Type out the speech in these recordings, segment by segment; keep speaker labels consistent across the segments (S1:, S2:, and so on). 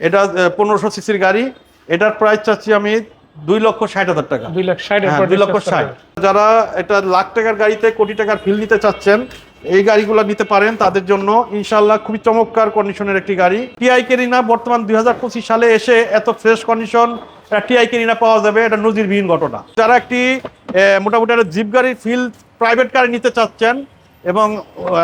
S1: এটা পনেরোশো সিসির গাড়ি। এটার প্রাইস চাচ্ছি আমি দুই লক্ষ ষাট হাজার টাকা।
S2: দুই লাখ ষাট
S1: হ্যাঁ, দুই লক্ষ ষাট। যারা এটা লাখ টাকার গাড়িতে কোটি টাকার ফিল নিতে চাচ্ছেন এই গাড়িগুলো নিতে পারেন তাদের জন্য। ইনশাল্লাহ খুবই চমৎকার কন্ডিশনের একটি গাড়ি। টিআই কেরিনা বর্তমান দুই হাজার পঁচিশ সালে এসে এত ফ্রেশ কন্ডিশন টিআই কেরিনা পাওয়া যাবে এটা নজিরবিহীন ঘটনা। যারা একটি মোটামুটি একটা জিপ গাড়ির ফিল প্রাইভেট কারে নিতে চাচ্ছেন এবং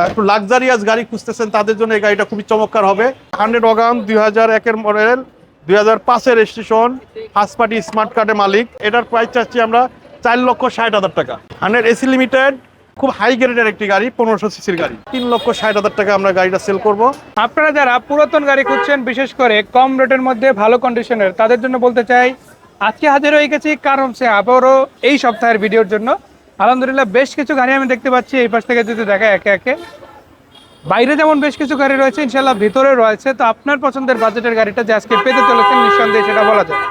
S1: একটু লাক্সারিয়াস গাড়ি খুঁজতেছেন, তাদের জন্য এই গাড়িটা খুবই চমৎকার হবে। হান্ড্রেড ওগান, দুই হাজার একের মডেল, দুই হাজার পাঁচের রেজিস্ট্রেশন ফার্স্ট পার্টি স্মার্ট কার্ডের মালিক। এটার প্রাইস চাচ্ছি আমরা চার লক্ষ ষাট হাজার টাকা। হান্ড্রেড এসি লিমিটেড খুব হাই গ্রেডের একটি গাড়ি, পনেরোশো সিসির গাড়ি। তিন লক্ষ ষাট হাজার টাকা আমরা গাড়িটা সেল করব।
S2: আপনারা যারা পুরাতন গাড়ি খুঁজছেন, বিশেষ করে কম রেটের মধ্যে ভালো কন্ডিশনের তাদের জন্য বলতে চাই, আজকে হাজির হয়ে গেছি কারণ সে আবারও এই সপ্তাহের ভিডিওর জন্য। আলহামদুলিল্লাহ বেশ কিছু গাড়ি আমি দেখতে পাচ্ছি এই পাশ থেকে যদি দেখা একে একে। বাইরে যেমন বেশ কিছু গাড়ি রয়েছে ইনশাল্লাহ ভিতরে রয়েছে। তো আপনার পছন্দের বাজেটের গাড়িটা যে আজকে পেতে চলেছেন নিঃসন্দেহে সেটা বলা যায়।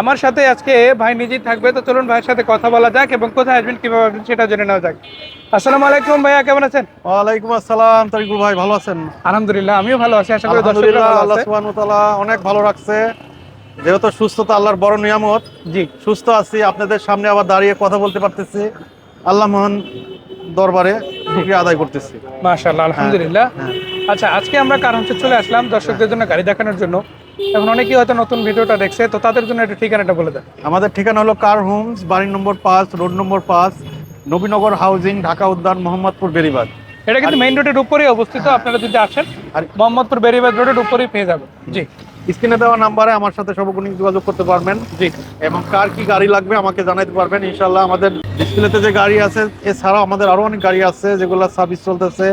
S2: আমার সাথে আজকে ভাই নিজেই থাকবে তো চলুন ভাইয়ের সাথে কথা বলা যাক এবং কোথায় আসবেন কীভাবে আসবেন সেটা জেনে নেওয়া যাক। আসসালামু আলাইকুম ভাইয়া কেমন আছেন?
S1: ওয়ালাইকুম আসসালাম তারিকুল ভাই ভালো আছেন?
S2: আলহামদুলিল্লাহ আমিও ভালো আছি আশা করি
S1: আল্লাহ সুবহানাহু ওয়া তাআলা অনেক ভালো রাখছে। যেহেতু সুস্থতা আল্লাহর বড় নিয়ামত
S2: জি।
S1: সুস্থ আছি আপনাদের সামনে আবার দাঁড়িয়ে কথা বলতে পারতেছি। আল্লাহ মহান দরবারে শুকরিয়া আদায় করতেছি।
S2: মাশাআল্লাহ আলহামদুলিল্লাহ।
S1: হ্যাঁ।
S2: আচ্ছা আজকে আমরা কারণে চলে আসলাম দর্শকদের জন্য গাড়ি দেখানোর জন্য। এখন অনেকেই হয়তো নতুন ভিডিওটা দেখছে তো তাদের জন্য একটা ঠিকানাটা বলে দেন।
S1: আমাদের ঠিকানা হলো কার হোমস বাড়ি নম্বর পাঁচ রোড নম্বর পাঁচ নবীনগর হাউজিং ঢাকা উদ্যান মোহাম্মদপুর বেরিবাদ।
S2: এটা কিন্তু মেইন রোডের উপরেই অবস্থিত আপনারা যদি আসেন
S1: আর-
S2: মোহাম্মদপুর বেরিবাদ রোডের উপরেই পেয়ে যাবেন। জি।
S1: স্ক্রিনে দেওয়া নাম্বারে আমার সাথে সর্বক্ষণিক যোগাযোগ করতে পারবেন।
S2: জি।
S1: এবং কার কি গাড়ি লাগবে আমাকে জানাতে পারবেন। ইনশাল্লাহ আমাদের ডিসপ্লেতে যে গাড়ি আছে এছাড়াও আমাদের আরও অনেক গাড়ি আছে যেগুলো সার্ভিস চলতেছে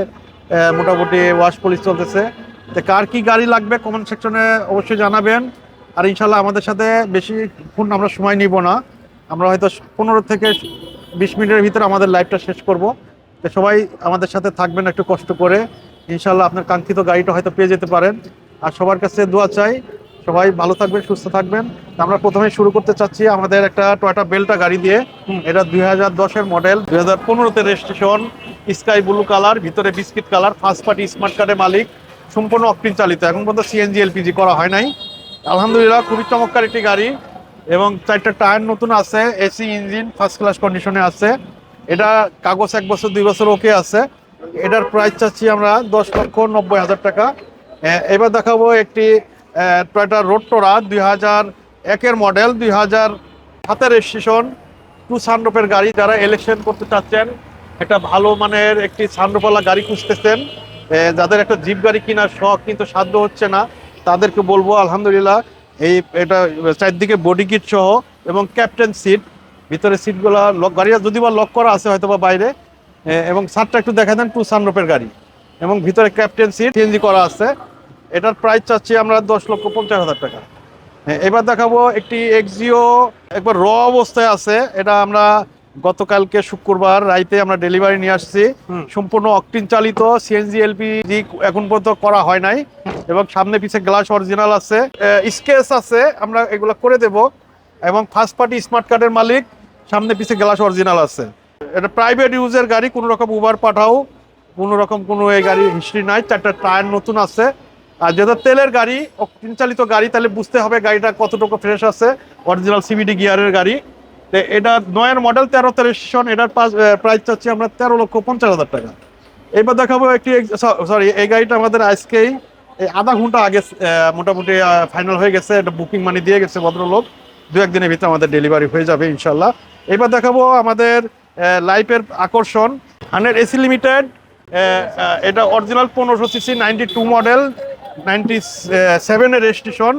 S1: মোটামুটি ওয়াশ পলিশ চলতেছে। তো কার কি গাড়ি লাগবে কমেন্ট সেকশনে অবশ্যই জানাবেন। আর ইনশাল্লাহ আমাদের সাথে বেশি ফোন আমরা সময় নিব না। আমরা হয়তো পনেরো থেকে বিশ মিনিটের ভিতরে আমাদের লাইভটা শেষ করব। তো সবাই আমাদের সাথে থাকবেন একটু কষ্ট করে। ইনশাল্লাহ আপনার কাঙ্ক্ষিত গাড়িটা হয়তো পেয়ে যেতে পারেন। আর সবার কাছে দোয়া চাই। সবাই ভালো থাকবেন সুস্থ থাকবেন। আমরা প্রথমে শুরু করতে চাচ্ছি আমাদের একটা টয়টা বেল্টা গাড়ি দিয়ে। এটা দুই হাজার দশের মডেল দুই হাজার পনেরোতে রেজিস্ট্রেশন স্কাই ব্লু কালার ভিতরে biscuit colour first party smart কার্ডের মালিক সম্পূর্ণ অক্টিন চালিত। এখন পর্যন্ত সিএনজি এলপিজি করা হয় নাই। আলহামদুলিল্লাহ খুবই চমৎকার একটি গাড়ি এবং চারটা টায়ার নতুন আছে এসি ইঞ্জিন ফার্স্ট ক্লাস কন্ডিশনে আছে। এটা কাগজ এক বছর দুই বছর ওকে আছে। এটার প্রাইস চাচ্ছি আমরা দশ লক্ষ নব্বই হাজার টাকা। এবার দেখাবো একটি টয়টা রোডটোরা দুই হাজার একের মডেল দুই হাজার হাতের রেজিস্ট্রেশন টু সানরুপের গাড়ি যারা ইলেকশন করতে চাচ্ছেন, একটা ভালো মানের একটি সানরুপওয়ালা গাড়ি খুঁজতেছেন। যাদের একটা জিপ গাড়ি কেনার শখ কিন্তু সাধ্য হচ্ছে না, তাদেরকে বলব, আলহামদুলিল্লাহ, এই, এটা চারদিকে বডি কিট সহ এবং ক্যাপ্টেন সিট ভিতরে সিটগুলো লক গাড়িটা যদি বা লক করা আছে হয়তো বা বাইরে এবং সারটা একটু দেখা দেন টু সানরুপের গাড়ি, এবং ভিতরে ক্যাপ্টেন সিট সিএনজি করা আছে। এটার প্রাইস চাচ্ছি আমরা দশ লক্ষ পঞ্চাশ হাজার টাকা। হ্যাঁ, এবার দেখাবো একটি এক্সিও একবার র অবস্থায় আছে। এটা আমরা গতকালকে শুক্রবার রাইতে আমরা ডেলিভারি নিয়ে আসছি। সম্পূর্ণ অকটিন চালিত সিএনজি এলপিজি এখন পর্যন্ত করা হয় নাই। এবং সামনে পিছে গ্লাস অরিজিনাল আছে। স্কেচ আছে আমরা এগুলো করে দেব। এবং ফার্স্ট পার্টি স্মার্ট কার্ডের মালিক সামনে পিছে গ্লাস অরিজিনাল আছে। এটা প্রাইভেট ইউজের গাড়ি কোনো রকম উবার পাঠাও কোনো রকম কোনো এই গাড়ির হিস্ট্রি নাই। চারটা টায়ার নতুন আছে। আর যেটা তেলের গাড়ি চালিত গাড়ি, তাহলে বুঝতে হবে গাড়িটা কতটুকু ফ্রেশ আছে অরিজিনাল সিবিডি গিয়ারের গাড়ি। তো এটা নয়ের মডেল তেরোতে রেজিস্ট্রেশন এটার প্রাইস চাচ্ছি আমরা তেরো লক্ষ পঞ্চাশ হাজার টাকা। এবার দেখাবো একটি সরি এই গাড়িটা আমাদের আজকেই, এই আধা ঘণ্টা আগে মোটামুটি ফাইনাল হয়ে গেছে, এটা বুকিং মানি দিয়ে গেছে ভদ্রলোক। দু একদিনের ভিতরে আমাদের ডেলিভারি হয়ে যাবে ইনশাল্লাহ এবার দেখাবো আমাদের লাইফের আকর্ষণ। হান্ড্রেড এসি লিমিটেড এটা অরিজিনাল পনেরোশো CC ninety two model ninety সেভেনের রেজিস্ট্রেশন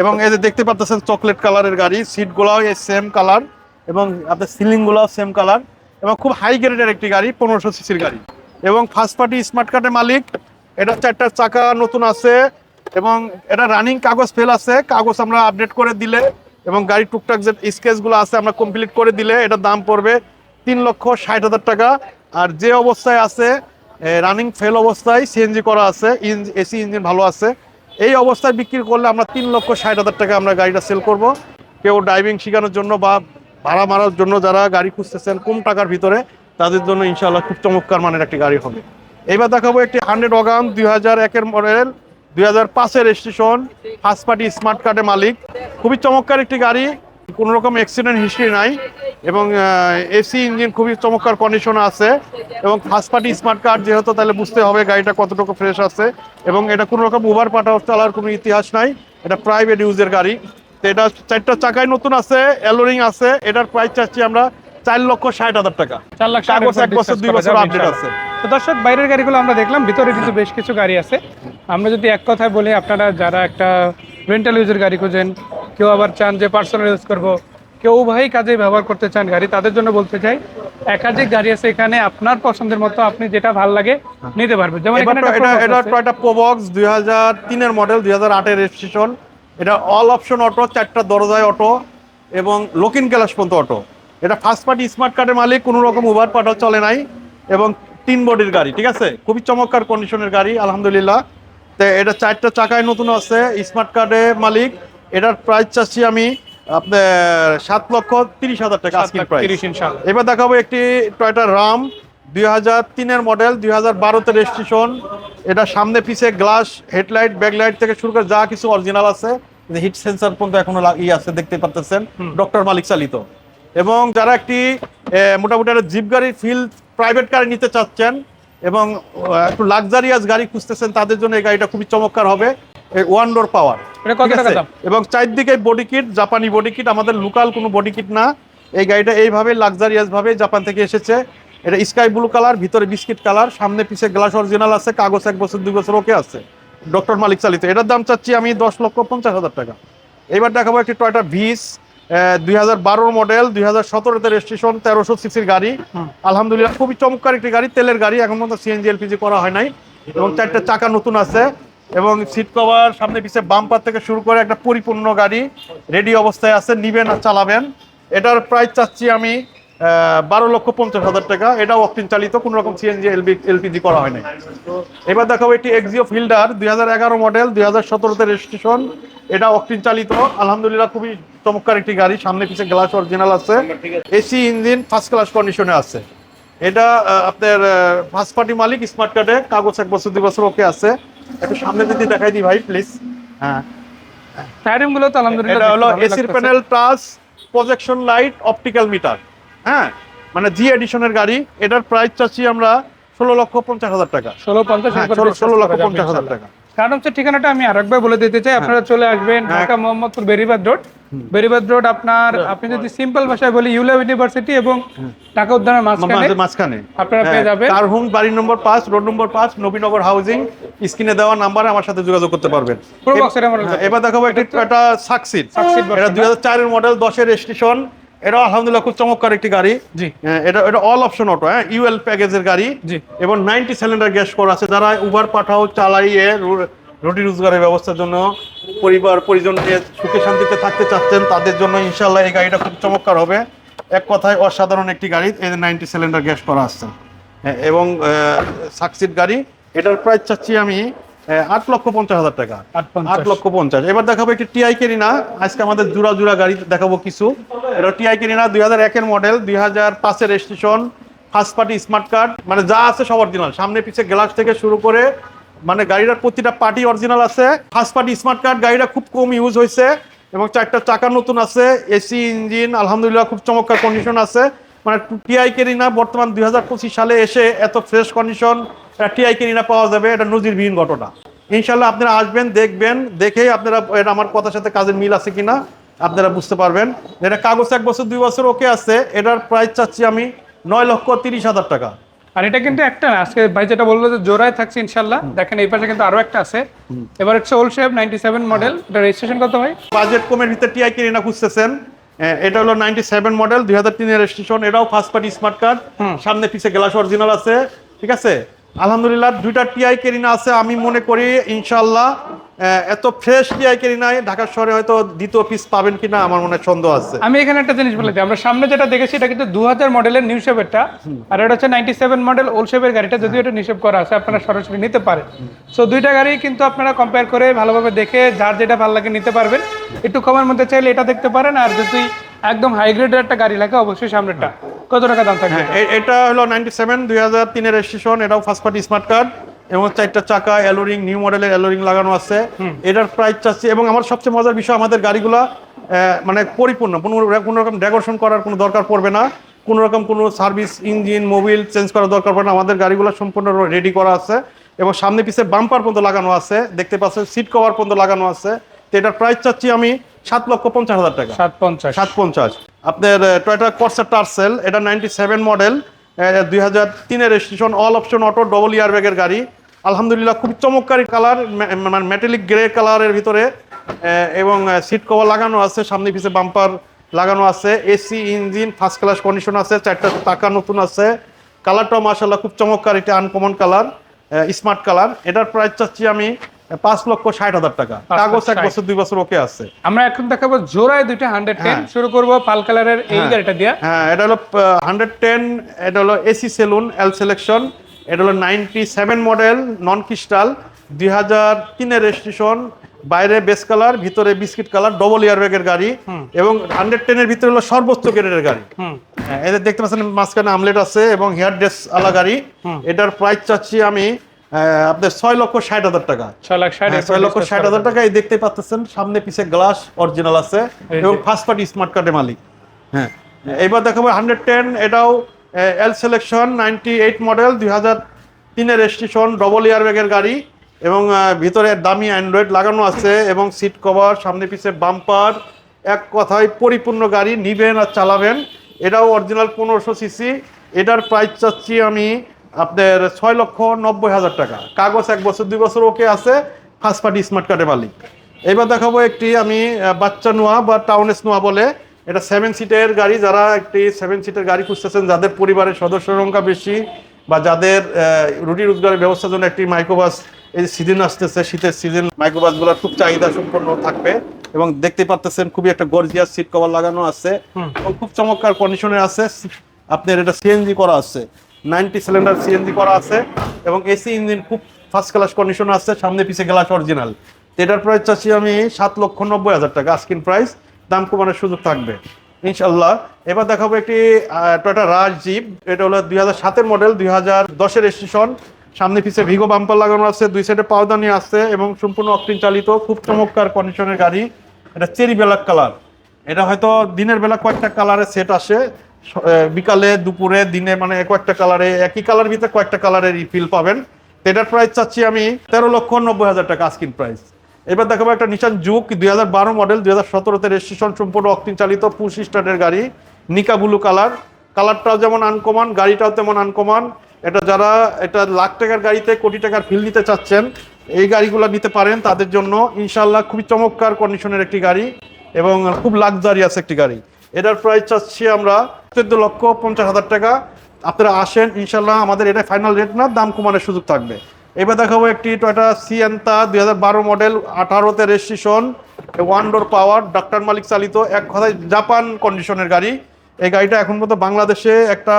S1: এবং এই যে দেখতে পাচ্ছেন চকলেট কালারের গাড়ি সিটগুলোও এই সেম কালার এবং আপনার সিলিংগুলোও সেম কালার এবং খুব হাই গ্রেডের একটি গাড়ি, পনেরোশো সিসির গাড়ি এবং ফার্স্ট পার্টি স্মার্ট কার্ডের মালিক। এটা চারটা চাকা নতুন আছে এবং এটা রানিং কাগজ ফেল আছে। কাগজ আমরা আপডেট করে দিলে এবং গাড়ির টুকটাক যে স্কেচগুলো আছে আমরা কমপ্লিট করে দিলে এটার দাম পড়বে তিন লক্ষ ষাট হাজার টাকা। আর যে অবস্থায় আছে রানিং ফেল অবস্থায় সিএনজি করা আছে এসি ইঞ্জিন ভালো আছে। এই অবস্থায় বিক্রি করলে আমরা তিন লক্ষ ষাট হাজার টাকা আমরা গাড়িটা সেল করব। কেউ ড্রাইভিং শেখানোর জন্য বা ভাড়া মারার জন্য যারা গাড়ি খুঁজতেছেন কম টাকার ভিতরে, তাদের জন্য ইনশাআল্লাহ খুব চমৎকার মানের একটি গাড়ি হবে। এবার দেখাবো একটি হান্ড্রেড ওগান দুই হাজার একের মডেল দুই হাজার পাঁচের রেজিস্ট্রেশন ফার্স্ট পার্টি স্মার্ট কার্ডের মালিক। খুবই চমৎকার একটি গাড়ি। কোনো রকম অ্যাক্সিডেন্ট হিস্ট্রি নাই এবং এসি ইঞ্জিন খুবই চমৎকার কন্ডিশনে আছে এবং ফার্স্ট পার্টি স্মার্ট কার্ড যেহেতু তাহলে বুঝতে হবে গাড়িটা কতটুকু ফ্রেশ আছে এবং এটা কোনো রকম উবার পাঠাও চালার কোনো ইতিহাস নাই এটা প্রাইভেট ইউজের গাড়ি। তো এটা চারটা চাকায় নতুন আছে অ্যালোরিং আছে এটার প্রাইস চাচ্ছি আমরা চার লক্ষ ষাট হাজার টাকা।
S2: চার লাখ
S1: এক বছর দুই বছর আপডেট আছে।
S2: তো দর্শক বাইরের গাড়িগুলো আমরা দেখলাম ভিতরে কিন্তু বেশ কিছু গাড়ি আছে। আমরা যদি এক কথায় বলি আপনারা যারা একটা রেন্টাল ইউজের গাড়ি খুঁজেন। কেউ আবার চান যে পার্সোনাল ইউজ করব। কেউ ভাই কাজে ব্যবহার করতে চান গাড়ি। তাদের জন্য বলতে চাই একাধিক গাড়ি আছে এখানে আপনার পছন্দের মতো আপনি যেটা ভালো লাগে নিতে পারবেন। যেমন এখানে
S1: এটা এটা টয়টা প্রোবক্স দুই হাজার তিনের মডেল দুই হাজার আটের রেজিস্ট্রেশন এটা অল অপশন অটো চারটা দরজায় অটো এবং লোকিন গ্যালাস পর্যন্ত অটো এটা ফার্স্ট পার্টি স্মার্ট কার্ডের মালিক কোনো রকম উবার পাঠাও চলে নাই এবং তিন বডির গাড়ি ঠিক আছে? খুবই চমৎকার কন্ডিশনের গাড়ি আলহামদুলিল্লাহ। তো এটা চারটা চাকায় নতুন আছে স্মার্ট কার্ডের মালিক। এটার প্রাইস চাচ্ছি আমি আপনার সাত লক্ষ তিরিশ হাজার টাকা আজকের প্রাইস এবার দেখাবো একটি টয়টা রাম দুই হাজার তিনের মডেল দুই হাজার বারোতে রেজিস্ট্রেশন এটা সামনে পিছে গ্লাস হেডলাইট ব্যাকলাইট থেকে শুরু করে যা কিছু অরিজিনাল আছে। হিট সেন্সার পর্যন্ত এখনও ই আছে দেখতে পারতেছেন। ডক্টর মালিক চালিত। এবং যারা একটি মোটামুটি একটা জিপ গাড়ি ফিল প্রাইভেট গাড়ি নিতে চাচ্ছেন এবং একটু লাক্সারিয়াস গাড়ি খুঁজতেছেন তাদের জন্য এই গাড়িটা খুবই চমৎকার হবে। ওয়ান ডোর পাওয়ার এবং চারদিকে বডি কিট জাপানি বডি কিট আমাদের লোকাল কোনো বডি কিট না। এই গাড়িটা এইভাবে লাক্সারিয়াস ভাবে জাপান থেকে এসেছে। এটা স্কাই ব্লু কালার ভিতরে বিস্কিট কালার সামনে পিছে গ্লাস অরিজিনাল আছে কাগজ এক বছর দুই বছর ওকে আছে। ডক্টর মালিক চালিত। এটার দাম চাচ্ছি আমি দশ লক্ষ পঞ্চাশ হাজার টাকা। এবার দেখাবো একটি টয়টা ভিস দুই হাজার মডেল দুই হাজার সতেরোতে রেজিস্ট্রেশন তেরোশো সিসির গাড়ি। আলহামদুলিল্লাহ খুবই চমৎকার একটি গাড়ি তেলের গাড়ি। এখন পর্যন্ত সিএনজি এলপিজি করা হয় নাই। এবং চারটা চাকা নতুন আছে। এবং সিট কভার সামনে পিছে বাম্পার থেকে শুরু করে একটা পরিপূর্ণ গাড়ি। রেডি অবস্থায় আছে নিবেন আর চালাবেন। এটার প্রাইস চাচ্ছি আমি বারো লক্ষ পঞ্চাশ হাজার টাকা। এটাও অকটিন চালিত কোনো রকম সিএনজি এলবি এলপিজি করা হয় নাই। এবার দেখাবো একটি এক্সিও ফিল্ডার দুই হাজার এগারো মডেল দুই হাজার সতেরোতে রেজিস্ট্রেশন এটা অকটিন চালিত। আলহামদুলিল্লাহ খুবই চমৎকার একটি গাড়ি সামনে পিছে গ্লাস অরিজিনাল আছে। এসি ইঞ্জিন ফার্স্ট ক্লাস কন্ডিশনে আছে। এটা আপনার ফার্স্ট পার্টি মালিক স্মার্ট কার্ডে কাগজ এক বছর দুই বছর ওকে আছে। একটু সামনে যদি দেখাই দিই ভাই প্লিজ হ্যাঁ।
S2: টায়ারিংগুলো তো আলহামদুলিল্লাহ
S1: এটা হলো এসির panel touch projection light optical meter হ্যাঁ? মানে জি এডিশনের গাড়ি এটার প্রাইস চাচ্ছি আমরা ষোলো লক্ষ পঞ্চাশ হাজার টাকা।
S2: ষোলো পঞ্চাশ
S1: হ্যাঁ ষোলো লক্ষ পঞ্চাশ হাজার টাকা।
S2: কারণ হচ্ছে ঠিকানাটা আমি আরেকবার বলে দিতে চাই আপনারা চলে আসবেন
S1: হ্যাঁ।
S2: ঢাকা মোহাম্মদপুর বেরিবাদ রোড। বেরিবাদ রোড আপনার আপনি যদি সিম্পল ভাষায় বলি ইউলা ইউনিভার্সিটি এবং ঢাকা উদ্যানের মাঝখানে
S1: মাঝখানে।
S2: আপনারা
S1: হ্যাঁ,
S2: পেয়ে যাবেন।
S1: কার হোম বাড়ি নম্বর পাঁচ রোড নম্বর পাঁচ নবীনগর হাউজিং স্ক্রিনে দেওয়া নাম্বারে আমার সাথে যোগাযোগ করতে পারবেন। হ্যাঁ, এবার দেখাবো একটা একটা সাকসিড এটা দুই হাজার চারের মডেল দশের রেজিস্ট্রেশন এটা আলহামদুলিল্লাহ খুব চমৎকার একটি গাড়ি।
S2: জি।
S1: হ্যাঁ, এটা এটা অল অপশন অটো হ্যাঁ ইউএল প্যাকেজের গাড়ি।
S2: জি।
S1: এবং নাইনটি সিলিন্ডার গ্যাস করা আছে। যারা উবার পাঠাও চালাইয়ে রুটি রোজগারের ব্যবস্থার জন্য পরিবার পরিজন নিয়ে সুখে শান্তিতে থাকতে চাচ্ছেন তাদের জন্য ইনশাল্লাহ এই গাড়িটা খুব চমৎকার হবে। এক কথায় অসাধারণ একটি গাড়ি এই নাইনটি সিলিন্ডার গ্যাস করা আসছে হ্যাঁ, এবং সাকসিড গাড়ি এটার প্রাইস চাচ্ছি আমি আট লক্ষ পঞ্চাশ হাজার টাকা।
S2: আট
S1: আট লক্ষ পঞ্চাশ। এবার দেখাবো একটি টিআই কেরিনা আজকে আমাদের জুড়া জুড়া গাড়ি দেখাবো কিছু। এটা টিআই কেরিনা দুই হাজার একের মডেল দুই হাজার পাঁচের registration first party smart card মানে যা আছে সব অরিজিনাল। সামনে পিছে গ্লাস থেকে শুরু করে মানে গাড়িটার প্রতিটা পার্টি অরিজিনাল আছে। ফার্স্ট পার্টি স্মার্ট কার্ড গাড়িটা খুব কম ইউজ হয়েছে এবং চারটা চাকা নতুন আছে এসি ইঞ্জিন আলহামদুলিল্লাহ খুব চমৎকার কন্ডিশন আছে। মানে টিআই কেরিনা বর্তমান দুই হাজার পঁচিশ সালে এসে এত ফ্রেশ কন্ডিশন টিআই কেরিনা পাওয়া যাবে, এটা নজিরবিহীন ঘটনা। ইনশাল্লাহ আপনারা আসবেন, দেখবেন, দেখেই আপনারা, এটা আমার কথার সাথে কাজের মিল আছে কিনা, আপনারা বুঝতে পারবেন। এটা কাগজ এক বছর, দুই বছর ওকে আছে, এটার প্রাইস চাচ্ছি আমি নয় লক্ষ তিরিশ হাজার টাকা।
S2: আর এটা কিন্তু একটা না আজকে ভাই যেটা বলল যে জোড়ায় থাকছে ইনশাল্লাহ। দেখেন এই পাশে কিন্তু আরও একটা আছে। এবার হচ্ছে old shape ninety seven model এটা রেজিস্ট্রেশন কত ভাই?
S1: বাজেট কমের ভিতরে টিআই কিনে না খুঁজতেছেন। এটা হলো নাইনটি সেভেন মডেল দুই হাজার তিনের রেজিস্ট্রেশন এটাও ফার্স্ট পার্টি স্মার্ট কার্ড সামনে পিছে গ্লাস অরিজিনাল আছে ঠিক আছে? আলহামদুলিল্লাহ, দুইটা টিআই কেরিনা আছে। আমি মনে করি ইনশাল্লাহ এত ফ্রেশ টিআই কেরিনায় ঢাকা শহরে হয়তো দ্বিতীয় পিস পাবেন কিনা আমার মনে সন্দেহ আছে।
S2: আমি এখানে একটা জিনিস বলে দিই। আমরা সামনে যেটা দেখেছি, এটা কিন্তু দু হাজার মডেলের নিউ শেপেরটা আর এটা হচ্ছে নাইনটি সেভেন মডেল ওল্ড শেপের গাড়িটা। যদিও এটা নিউ করা আছে, আপনারা সরাসরি নিতে পারেন। সো দুইটা গাড়ি কিন্তু আপনারা কম্পেয়ার করে ভালোভাবে দেখে, যার যেটা ভালো লাগে নিতে পারবেন। একটু কমের মধ্যে চাইলে এটা দেখতে পারেন। আর যদি একদম হাই গ্রেডের একটা গাড়ি লাগে, অবশ্যই সামনেটা কত টাকা দাম থাকবে?
S1: হ্যাঁ এটা হলো নাইনটি সেভেন দুই হাজার তিনের রেজিস্ট্রেশন এটাও ফার্স্ট পার্টি স্মার্ট কার্ড এবং চারটা চাকা অ্যালোরিং নিউ মডেলের অ্যালোরিং লাগানো আছে। এটার প্রাইস চাচ্ছি এবং আমার সবচেয়ে মজার বিষয় আমাদের গাড়িগুলো মানে পরিপূর্ণ কোনো কোনো রকম ডেকোরেশন করার কোনো দরকার পড়বে না। কোনো রকম কোনো সার্ভিস ইঞ্জিন মোবিল চেঞ্জ করার দরকার পড়ে না। আমাদের গাড়িগুলো সম্পূর্ণ রেডি করা আছে এবং সামনে পিছে বাম্পার পর্যন্ত লাগানো আছে দেখতে পাচ্ছেন সিট কভার পর্যন্ত লাগানো আছে। তো এটার প্রাইস চাচ্ছি আমি সাত লক্ষ পঞ্চাশ হাজার টাকা।
S2: সাত পঞ্চাশ।
S1: সাত পঞ্চাশ। আপনার টয়টা কর্সা টার্সেল এটা নাইনটি সেভেন মডেল দুই হাজার তিনের registration all option auto double air ব্যাগের গাড়ি। আলহামদুলিল্লাহ খুব চমৎকারী কালার মানে মেটালিক গ্রে কালারের ভিতরে এবং সিট কভার লাগানো আছে সামনে পিছে বাম্পার লাগানো আছে AC engine first class condition আছে চারটা টাকা নতুন আছে। কালারটাও মাসাল্লাহ খুব চমৎকার এটা আনকমন কালার স্মার্ট কালার এটার প্রাইস চাচ্ছি আমি পাঁচ লক্ষ ষাট হাজার টাকা। কাগজ এক বছর দুই বছর ওকে আছে।
S2: আমরা এখন দেখাবো জোড়ায় দুইটা হান্ড্রেড টেন
S1: হ্যাঁ।
S2: শুরু করব পাল কালারের এই
S1: হ্যাঁ।
S2: গাড়িটা দিয়া।
S1: হ্যাঁ এটা হলো হান্ড্রেড টেন এটা হলো এসি সেলুন এল সিলেকশন এটা হলো ninety seven model non crystal দুই হাজার তিনের রেজিস্ট্রেশন বাইরে বেস কালার ভিতরে বিস্কিট কালার ডবল ইয়ার ব্যাগের গাড়ি এবং হান্ড্রেড টেনের ভিতরে হলো সর্বোচ্চ গ্রেডের গাড়ি। হ্যাঁ, এদের দেখতে পাচ্ছেন মাঝখানে আমলেট আছে এবং হেয়ার ড্রেস আলা গাড়ি। এটার প্রাইস চাচ্ছি আমি আপনার ছয় লক্ষ ষাট হাজার টাকা।
S2: ছয়
S1: হ্যাঁ, লক্ষ ষাট হাজার টাকা এই দেখতে পাচ্ছেন সামনে পিছে গ্লাস অরিজিনাল আছে এবং ফার্স্ট পার্টি স্মার্ট কার্ডের মালিক। হ্যাঁ এবার দেখাবো হান্ড্রেড টেন এটাও L selection ninety eight model দুই হাজার তিনের রেজিস্ট্রেশন ডবল ইয়ার ব্যাগের গাড়ি এবং ভিতরে দামি অ্যান্ড্রয়েড লাগানো আছে এবং সিট কভার সামনে পিছে বাম্পার এক কথায় পরিপূর্ণ গাড়ি নিবেন আর চালাবেন। এটাও অরিজিনাল পনেরোশো সিসি এটার প্রাইস চাচ্ছি আমি আপনার ছয় লক্ষ নব্বই হাজার টাকা। কাগজ এক বছর দুই বছর ওকে আছে ফার্স্ট পার্টি স্মার্ট কার্ডের মালিক। এবার দেখাবো একটি আমি বাচ্চা নোয়া বা টাউনেস নোয়া বলে। এটা সেভেন সিটের গাড়ি যারা একটি সেভেন সিটের গাড়ি খুঁজতেছেন যাদের পরিবারের সদস্য সংখ্যা বেশি বা যাদের রুটি রোজগারের ব্যবস্থার জন্য একটি মাইক্রোবাস এই সিজন আসতেছে শীতের সিজন মাইক্রোবাসগুলোর খুব চাহিদা সম্পন্ন থাকবে। এবং দেখতে পাচ্ছেন খুবই একটা গর্জিয়াস সিট কভার লাগানো আছে। এবং খুব চমৎকার কন্ডিশনে আছে। আপনার এটা সিএনজি করা আছে। নাইনটি সিলিন্ডার সিএনজি করা আছে এবং এসি ইঞ্জিন খুব ফার্স্ট ক্লাস কন্ডিশনে আছে, সামনে পিছে গ্লাস অরিজিনাল এটার প্রাইস চাচ্ছি আমি সাত লক্ষ নব্বই হাজার টাকা আস্কিন প্রাইস দাম কমানোর সুযোগ থাকবে ইনশাল্লাহ এবার দেখাবো একটি টয়টা রাজ জিপ এটা হলো দুই হাজার সাতের মডেল দুই হাজার দশের স্টেশন সামনে পিছে ভিগো বাম্পার লাগানো আছে, দুই সাইডে পাওদানি আছে এবং সম্পূর্ণ অক্টিন চালিত, খুব চমৎকার কন্ডিশনের গাড়ি। এটা চেরি ব্ল্যাক কালার এটা হয়তো দিনের বেলা কয়েকটা কালারের সেট আসে বিকালে, দুপুরে, দিনে মানে কয়েকটা কালারে একই কালার ভিতরে কয়েকটা কালারের ফিল পাবেন। এটার প্রাইস চাচ্ছি আমি তেরো লক্ষ নব্বই হাজার টাকা আস্কিন প্রাইস এবার দেখাবো একটা নিশান জুক দুই হাজার বারো মডেল দুই হাজার সতেরোতে রেজিস্ট্রেশন সম্পূর্ণ অক্টিন চালিত পুশ স্টার্টের গাড়ি নিকা ব্লু কালার কালারটাও যেমন আনকমন গাড়িটাও তেমন আনকমন এটা যারা, এটা লাখ টাকার গাড়িতে কোটি টাকার ফিল নিতে চাচ্ছেন, এই গাড়িগুলো নিতে পারেন তাদের জন্য। ইনশাল্লাহ খুবই চমৎকার কন্ডিশনের একটি গাড়ি এবং খুব লাক্সারিয়াস একটি গাড়ি। এটার প্রাইস চাচ্ছি আমরা চোদ্দ লক্ষ পঞ্চাশ হাজার টাকা। আপনারা আসেন ইনশাল্লাহ আমাদের এটা ফাইনাল রেট না দাম কমানোর সুযোগ থাকবে। এবার দেখাবো একটি টয়টা সিয়ান্তা দুই হাজার বারো মডেল আঠারোতে রেজিস্ট্রেশন ওয়ান ডোর পাওয়ার ডাক্তার মালিক চালিত এক কথায় জাপান কন্ডিশনের গাড়ি। এই গাড়িটা এখন পর্যন্ত বাংলাদেশে একটা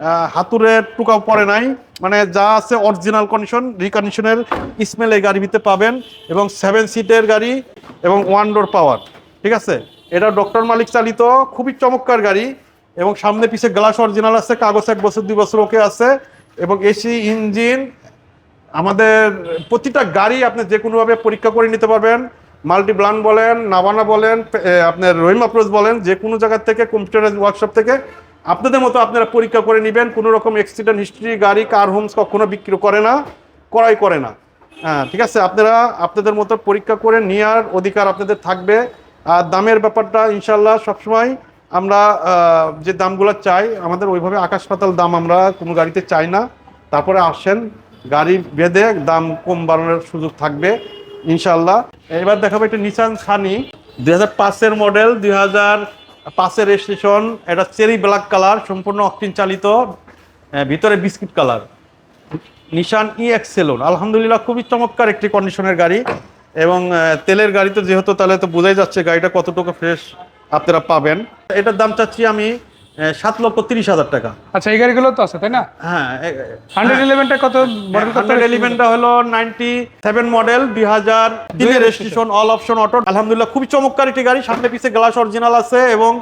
S1: আহ, হাতুড়ের টুকাও পড়ে নাই। মানে যা আছে অরিজিনাল কন্ডিশন রিকন্ডিশনের স্মেল এই গাড়ির ভিতরে পাবেন এবং সেভেন সিটের গাড়ি এবং ওয়ান ডোর পাওয়ার ঠিক আছে? এটা ডক্টর মালিক চালিত, খুবই চমৎকার গাড়ি এবং সামনে পিছে গ্লাস অরিজিনাল আছে, কাগজ এক বছর, দুই বছর ওকে আছে এবং এসি, ইঞ্জিন, আমাদের প্রতিটা গাড়ি আপনি যে কোনোভাবে পরীক্ষা করে নিতে পারবেন। মাল্টি ব্লান বলেন, নাবানা বলেন আপনার রহিম আপ্রোচ বলেন যে কোনো জায়গার থেকে, কম্পিউটার ওয়ার্কশপ থেকে, আপনাদের মতো আপনারা পরীক্ষা করে নেবেন। কোনো রকম অ্যাক্সিডেন্ট হিস্ট্রি গাড়ি কার হোমস কখনো বিক্রি করে না করাই করে না। হ্যাঁ ঠিক আছে? আপনারা আপনাদের মতো পরীক্ষা করে নেওয়ার অধিকার আপনাদের থাকবে। আর দামের ব্যাপারটা ইনশাল্লাহ সবসময় আমরা যে দামগুলো চাই, আমাদের ওইভাবে আকাশ পাতাল দাম আমরা কোনো গাড়িতে চাই না। তারপরে আসেন, গাড়ি বেঁধে দাম কম বাড়ানোর সুযোগ থাকবে ইনশাল্লাহ এবার দেখাবো একটা নিসান সানি দুই হাজার পাঁচের মডেল, দুই হাজার পাঁচের রেজিস্ট্রেশন এটা চেরি ব্ল্যাক কালার, সম্পূর্ণ অকটিন চালিত ভিতরে বিস্কিট কালার। নিশান ই এক্সেলন আলহামদুলিল্লাহ খুবই চমৎকার একটি কন্ডিশনের গাড়ি। এবং তেলের গাড়ি তো যেহেতু তাহলে তো বোঝাই যাচ্ছে গাড়িটা কতটুকু ফ্রেশ আপনারা পাবেন। এটার দাম চাচ্ছি আমি সাত লক্ষ তিরিশ হাজার টাকা।
S2: আচ্ছা এই গাড়িগুলো তো আছে তাই না?
S1: হ্যাঁ
S2: হান্ড্রেড ইলেভেনটা কত
S1: হান্ড্রেড এলিমেন্টটা হলো নাইনটি সেভেন মডেল দুই হাজার তিনের রেজিস্ট্রেশন অল অপশন অটো আলহামদুলিল্লাহ খুবই চমৎকার একটি গাড়ি সামনে পিছে গ্লাস অরিজিনাল আছে এবং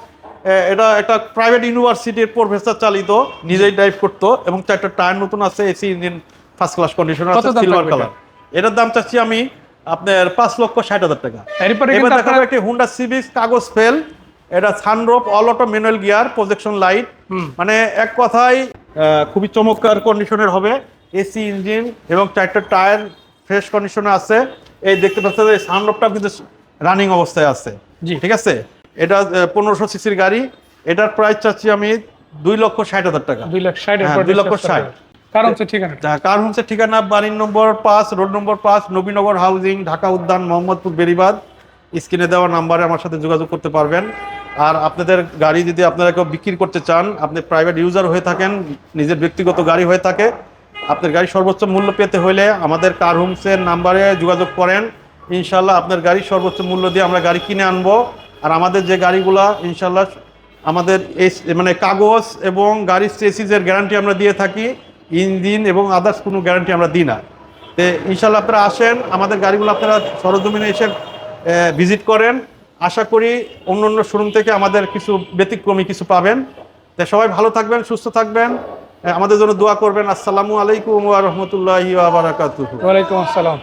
S1: এটা একটা প্রাইভেট ইউনিভার্সিটির প্রফেসর চালিত নিজেই ড্রাইভ করতো এবং চারটা টায়ার নতুন আছে AC engine first class condition আছে সিলভার কালার এটার দাম চাচ্ছি আমি আপনার পাঁচ লক্ষ ষাট হাজার টাকা। এবার দেখাবো একটি হুন্ডা সিভিক্স কাগজ ফেল। এটা sunroof all auto manual gear projection light মানে এক কথায় খুবই চমৎকার কন্ডিশনের হবে। এসি ইঞ্জিন এবং চারটা টায়ার ফ্রেশ কন্ডিশনে আছে। এই দেখতে পাচ্ছেন এই সানরোপটা কিন্তু রানিং অবস্থায় আছে।
S2: জি।
S1: ঠিক আছে? এটা পনেরোশো সিসির গাড়ি। এটার প্রাইস চাচ্ছি আমি দুই লক্ষ ষাট হাজার টাকা।
S2: দুই লাখ ষাট
S1: হ্যাঁ, দুই লক্ষ ষাট। কার হোমসের ঠিকানা? বাড়ির নম্বর পাঁচ, রোড নম্বর পাঁচ, নবীনগর হাউজিং, ঢাকা উদ্যান, মোহাম্মদপুর, বেরিবাদ। স্ক্রিনে দেওয়া নাম্বারে আমার সাথে যোগাযোগ করতে পারবেন। আর আপনাদের গাড়ি যদি আপনারা কেউ বিক্রি করতে চান, আপনি প্রাইভেট ইউজার হয়ে থাকেন, নিজের ব্যক্তিগত গাড়ি হয়ে থাকে, আপনার গাড়ি সর্বোচ্চ মূল্য পেতে হলে আমাদের কার হোমসের নাম্বারে যোগাযোগ করেন। ইনশাল্লাহ আপনার গাড়ি সর্বোচ্চ মূল্য দিয়ে আমরা গাড়ি কিনে আনব। আর আমাদের যে গাড়িগুলা ইনশাল্লাহ আমাদের এই মানে কাগজ এবং গাড়ির স্টেসিসের গ্যারান্টি আমরা দিয়ে থাকি। ইঞ্জিন এবং আদার্স কোনো গ্যারান্টি আমরা দিই না। তো ইনশাল্লাহ আপনারা আসেন, আমাদের গাড়িগুলো আপনারা সরজমিনে এসে ভিজিট করেন। আশা করি অন্য অন্য শোরুম থেকে আমাদের কিছু ব্যতিক্রমী কিছু পাবেন। তো সবাই ভালো থাকবেন, সুস্থ থাকবেন। আমাদের জন্য দোয়া করবেন। আসসালামু আলাইকুম ওয়া রাহমাতুল্লাহি
S2: আসসালাম।